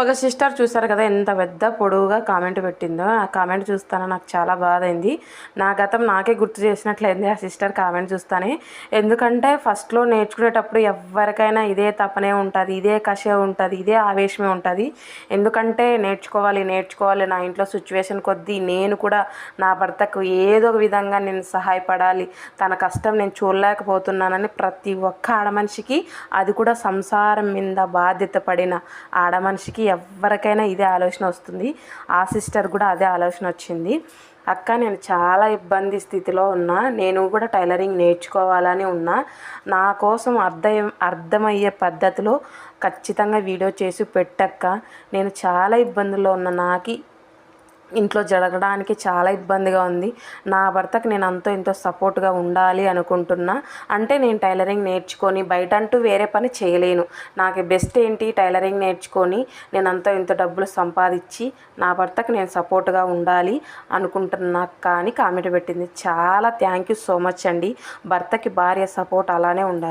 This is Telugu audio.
ఒక సిస్టర్ చూసారు కదా ఎంత పెద్ద పొడవుగా కామెంట్ పెట్టిందో. ఆ కామెంట్ చూస్తాను నాకు చాలా బాధ అయింది నా గతం నాకే గుర్తు చేసినట్లయింది ఆ సిస్టర్ కామెంట్ చూస్తానే. ఎందుకంటే ఫస్ట్లో నేర్చుకునేటప్పుడు ఎవరికైనా ఇదే తపనే ఉంటుంది ఇదే కషే ఉంటుంది ఇదే ఆవేశమే ఉంటుంది. ఎందుకంటే నేర్చుకోవాలి నేర్చుకోవాలి నా ఇంట్లో సిచ్యువేషన్ కొద్దీ నేను కూడా నా భర్తకు ఏదో ఒక విధంగా నేను సహాయపడాలి తన కష్టం నేను చూడలేకపోతున్నానని ప్రతి ఒక్క ఆడమనిషికి అది కూడా సంసారం మీద బాధ్యత పడిన ఆడమనిషికి ఎవరికైనా ఇదే ఆలోచన వస్తుంది. ఆ సిస్టర్ కూడా అదే ఆలోచన వచ్చింది. అక్క నేను చాలా ఇబ్బంది స్థితిలో ఉన్నా. నేను కూడా టైలరింగ్ నేర్చుకోవాలని ఉన్నా. నా కోసం అర్థం అర్థమయ్యే పద్ధతిలో ఖచ్చితంగా వీడియో చేసి పెట్టక్క. నేను చాలా ఇబ్బందుల్లో ఉన్న. నాకు ఇంట్లో జరగడానికి చాలా ఇబ్బందిగా ఉంది. నా భర్తకు నేను అంతో ఇంతో సపోర్ట్గా ఉండాలి అనుకుంటున్నా. అంటే నేను టైలరింగ్ నేర్చుకొని బయట అంటూ వేరే పని చేయలేను. నాకు బెస్ట్ ఏంటి? టైలరింగ్ నేర్చుకొని నేను అంతో ఇంత డబ్బులు సంపాదించి నా భర్తకు నేను సపోర్ట్గా ఉండాలి అనుకుంటున్నా. కానీ కామెంట్ పెట్టింది చాలా థ్యాంక్ యూ సో మచ్ అండి. భర్తకి భార్య సపోర్ట్ అలానే ఉండాలి.